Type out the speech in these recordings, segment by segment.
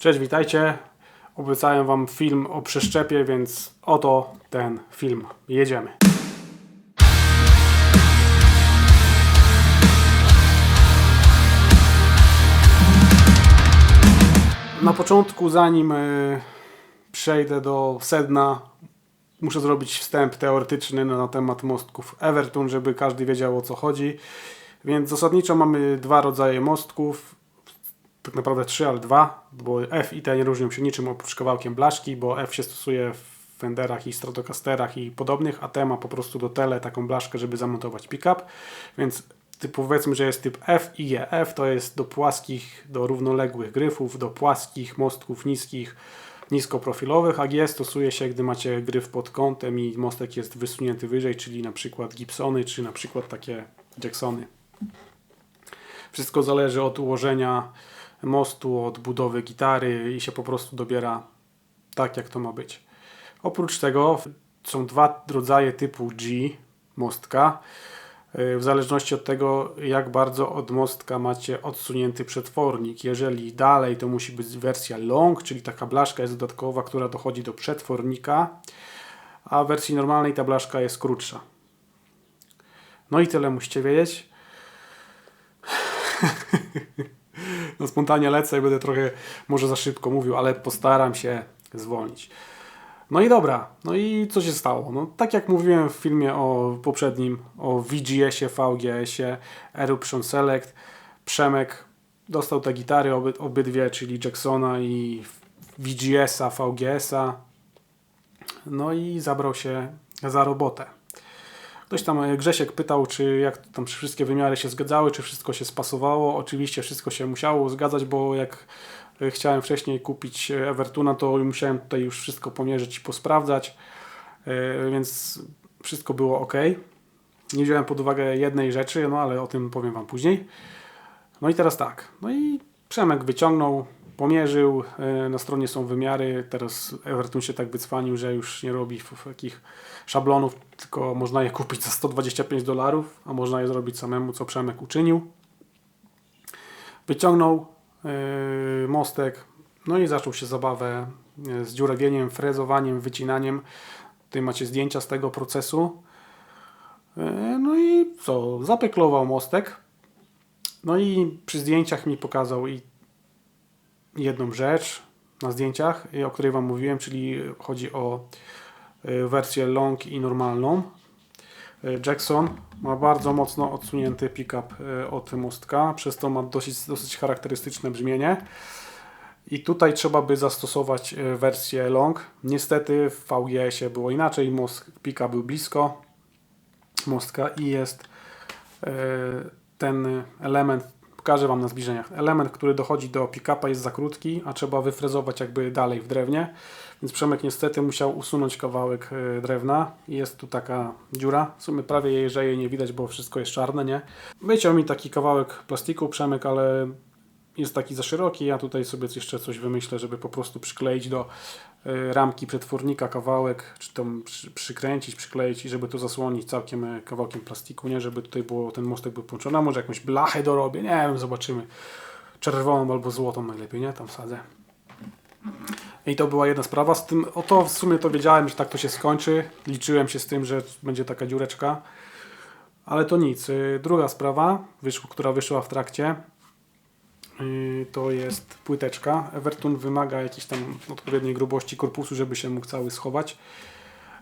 Cześć, witajcie. Obiecałem Wam film o przeszczepie, więc oto ten film. Jedziemy. Na początku, zanim y, przejdę do sedna, muszę zrobić wstęp teoretyczny na temat mostków Everton, żeby każdy wiedział o co chodzi. Więc zasadniczo mamy dwa rodzaje mostków tak naprawdę trzy, ale dwa, bo F i T nie różnią się niczym oprócz kawałkiem blaszki, bo F się stosuje w Fenderach i Stratocasterach i podobnych, a T ma po prostu do tele taką blaszkę, żeby zamontować pickup, więc typu powiedzmy, że jest typ F i G. F to jest do płaskich, do równoległych gryfów, do płaskich mostków niskich, niskoprofilowych, a G stosuje się, gdy macie gryf pod kątem i mostek jest wysunięty wyżej, czyli na przykład Gibsony, czy na przykład takie Jacksony. Wszystko zależy od ułożenia mostu, od budowy gitary i się po prostu dobiera tak, jak to ma być. Oprócz tego są dwa rodzaje typu G mostka. W zależności od tego, jak bardzo od mostka macie odsunięty przetwornik. Jeżeli dalej, to musi być wersja long, czyli taka blaszka jest dodatkowa, która dochodzi do przetwornika, a w wersji normalnej ta blaszka jest krótsza. No i tyle musicie wiedzieć. no spontanie lecę i będę trochę może za szybko mówił, ale postaram się zwolnić. No i dobra, no i co się stało? No tak jak mówiłem w filmie o poprzednim, o VGS-ie, VGS-ie, Eruption Select, Przemek dostał te gitary oby, obydwie, czyli Jacksona i VGS-a, VGS-a, no i zabrał się za robotę. Ktoś tam, e, Grzesiek pytał, czy jak tam wszystkie wymiary się zgadzały, czy wszystko się spasowało. Oczywiście wszystko się musiało zgadzać, bo jak e, chciałem wcześniej kupić e, Evertuna, to musiałem tutaj już wszystko pomierzyć i posprawdzać, więc wszystko było ok. Nie wziąłem pod uwagę jednej rzeczy, no ale o tym powiem Wam później. No i teraz tak, no i Przemek wyciągnął pomierzył, e, na stronie są wymiary, teraz Everton się tak wycwanił, że już nie robi takich szablonów, tylko można je kupić za 125 dolarów, a można je zrobić samemu, co Przemek uczynił. Wyciągnął yy, mostek, no i zaczął się zabawę e, z dziurawieniem, frezowaniem, wycinaniem. Tutaj macie zdjęcia z tego procesu. No i co, zapeklował mostek. No i przy zdjęciach mi pokazał i jedną rzecz na zdjęciach, o której Wam mówiłem, czyli chodzi o e, wersję long i normalną. E, Jackson ma bardzo mocno odsunięty pickup od mostka, przez to ma dosyć, dosyć charakterystyczne brzmienie. I tutaj trzeba by zastosować wersję long. Niestety w VGS-ie było inaczej, most pika był blisko mostka i jest ten element Pokażę Wam na zbliżeniach. Element, który dochodzi do pick-upa jest za krótki, a trzeba wyfrezować jakby dalej w drewnie. Więc Przemek niestety musiał usunąć kawałek e, drewna. Jest tu taka dziura. W sumie prawie jej, że jej nie widać, bo wszystko jest czarne, nie? Wyciął mi taki kawałek plastiku Przemek, ale jest taki za szeroki. Ja tutaj sobie jeszcze coś wymyślę, żeby po prostu przykleić do ramki przetwornika kawałek, czy tam przy, przykręcić, przykleić i żeby to zasłonić całkiem y, kawałkiem plastiku, nie? Żeby tutaj było, ten mostek był połączony. A może jakąś blachę dorobię, nie wiem, zobaczymy. Czerwoną albo złotą najlepiej, nie? Tam wsadzę. I to była jedna sprawa. Z tym, o to w sumie to wiedziałem, że tak to się skończy. Liczyłem się z tym, że będzie taka dziureczka. Ale to nic. Y, druga sprawa, która wyszła w trakcie, Y, to jest płyteczka. Everton wymaga jakiejś tam odpowiedniej grubości korpusu, żeby się mógł cały schować.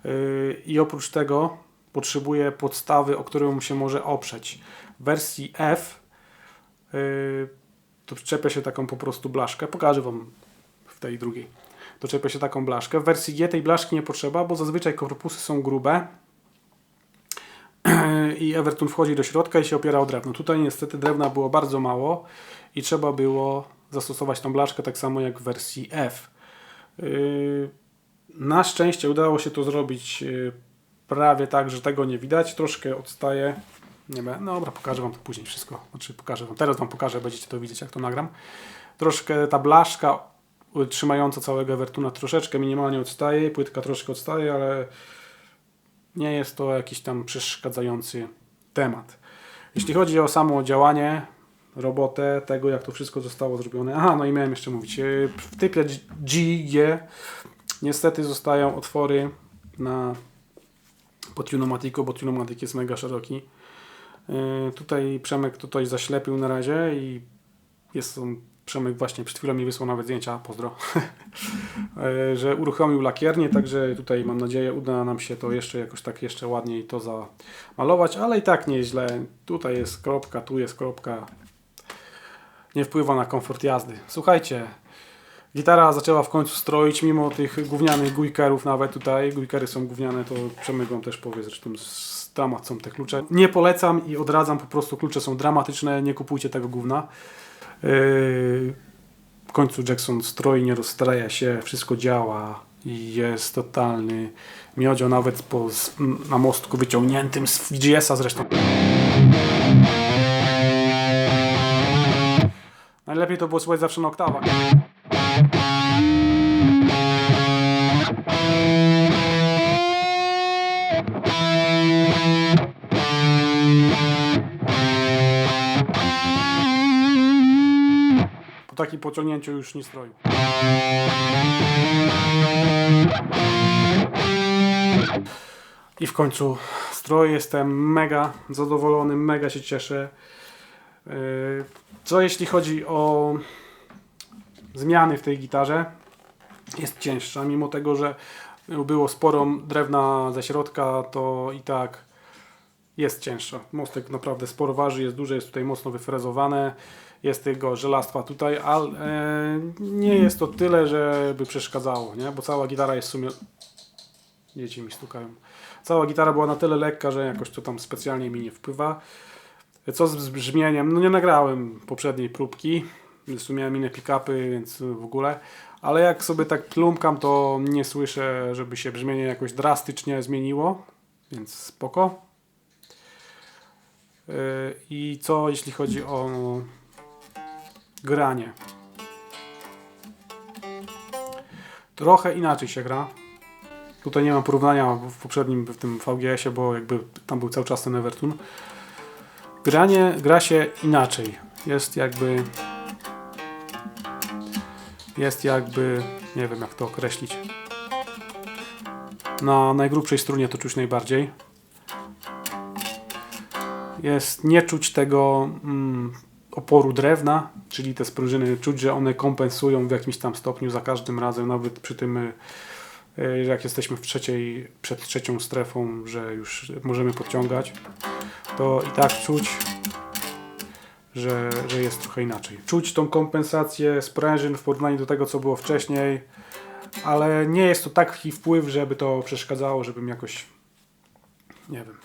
Y, I oprócz tego potrzebuje podstawy, o którą się może oprzeć. W wersji F y, to czepia się taką po prostu blaszkę. Pokażę Wam w tej drugiej. Doczepia się taką blaszkę. W wersji G tej blaszki nie potrzeba, bo zazwyczaj korpusy są grube i Everton wchodzi do środka i się opiera o drewno. Tutaj niestety drewna było bardzo mało i trzeba było zastosować tą blaszkę tak samo jak w wersji F. Yy, na szczęście udało się to zrobić yy, prawie tak, że tego nie widać. Troszkę odstaje. Nie wiem, no dobra, pokażę Wam to później wszystko. Znaczy pokażę Wam, teraz Wam pokażę, będziecie to widzieć jak to nagram. Troszkę ta blaszka trzymająca całego Evertuna troszeczkę minimalnie odstaje, płytka troszkę odstaje, ale nie jest to jakiś tam przeszkadzający temat. Jeśli chodzi o samo działanie, robotę tego, jak to wszystko zostało zrobione. Aha, no i miałem jeszcze mówić. Yy, W typie G, G niestety zostają otwory na po Tunomatico, bo Tunomatic jest mega szeroki. Yy, Tutaj Przemek tutaj zaślepił na razie i jest on, Przemek właśnie przed chwilą mi wysłał nawet zdjęcia, pozdro, Yy, że uruchomił lakiernię, także tutaj mam nadzieję uda nam się to jeszcze jakoś tak jeszcze ładniej to zamalować, ale i tak nieźle. Tutaj jest kropka, tu jest kropka. Nie wpływa na komfort jazdy. Słuchajcie, Gitara zaczęła w końcu stroić, mimo tych gównianych gujkerów nawet tutaj. Gujkery są gówniane, to Przemek wam też powie, zresztą dramat są te klucze. Nie polecam i odradzam, po prostu klucze są dramatyczne, nie kupujcie tego gówna. Yy, w końcu Jackson stroi, nie rozstraja się, wszystko działa i jest totalny miodzio, nawet po, na mostku wyciągniętym z VGS-a zresztą. Najlepiej to było słuchać zawsze na oktawach. Po takim pociągnięciu już nie stroju. I w końcu stroj. Jestem mega zadowolony, mega się cieszę. Co jeśli chodzi o zmiany w tej gitarze? Jest cięższa, mimo tego, że było sporo drewna ze środka, to i tak jest cięższa. Mostek naprawdę sporo waży, jest duże, jest tutaj mocno wyfrezowane. Jest tego żelastwa tutaj, ale e, nie jest to tyle, żeby przeszkadzało, nie? bo cała gitara jest w sumie. Dzieci mi stukają. Cała gitara była na tyle lekka, że jakoś to tam specjalnie mi nie wpływa. Co z brzmieniem? No nie nagrałem poprzedniej próbki. W miałem inne pick-upy, więc w ogóle. Ale jak sobie tak plumkam, to nie słyszę, żeby się brzmienie jakoś drastycznie zmieniło. Więc spoko. Yy, I co jeśli chodzi o granie? Trochę inaczej się gra. Tutaj nie mam porównania w poprzednim, w tym VGS-ie, bo jakby tam był cały czas ten Evertune. Granie gra się inaczej. Jest jakby. Jest jakby. Nie wiem jak to określić. Na najgrubszej strunie to czuć najbardziej. Jest nie czuć tego mm, oporu drewna, czyli te sprężyny, czuć, że one kompensują w jakimś tam stopniu za każdym razem, nawet przy tym, y, jak jesteśmy w trzeciej, przed trzecią strefą, że już możemy podciągać, to i tak czuć, że, że jest trochę inaczej. Czuć tą kompensację sprężyn w porównaniu do tego, co było wcześniej, ale nie jest to taki wpływ, żeby to przeszkadzało, żebym jakoś, nie wiem,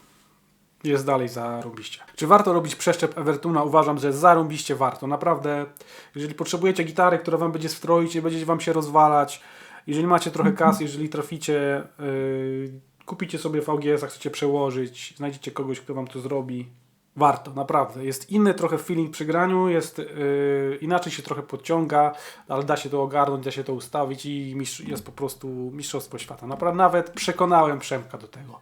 jest dalej zarąbiście. Czy warto robić przeszczep Evertuna? Uważam, że zarąbiście warto. Naprawdę, jeżeli potrzebujecie gitary, która Wam będzie stroić i będzie Wam się rozwalać, jeżeli macie trochę kasy, jeżeli traficie, yy, kupicie sobie VGS, a chcecie przełożyć, znajdziecie kogoś, kto Wam to zrobi, warto, naprawdę. Jest inny trochę feeling przy graniu, jest yy, inaczej się trochę podciąga, ale da się to ogarnąć, da się to ustawić i mistrz, jest po prostu mistrzostwo świata. Naprawdę nawet przekonałem Przemka do tego.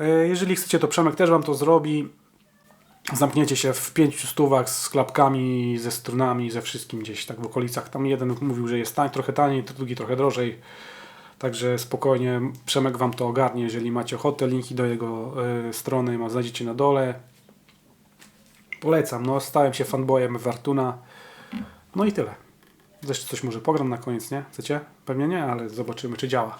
E, Jeżeli chcecie, to Przemek też Wam to zrobi. Zamkniecie się w pięciu stówach z klapkami, ze strunami, ze wszystkim gdzieś tak w okolicach. Tam jeden mówił, że jest tań, trochę taniej, drugi trochę drożej. Także spokojnie Przemek Wam to ogarnie, jeżeli macie ochotę. Linki do jego y, strony ma, znajdziecie na dole. Polecam, no stałem się fanboyem Wartuna. No i tyle. Zresztą coś może pogram na koniec, nie? Chcecie? Pewnie nie, ale zobaczymy czy działa.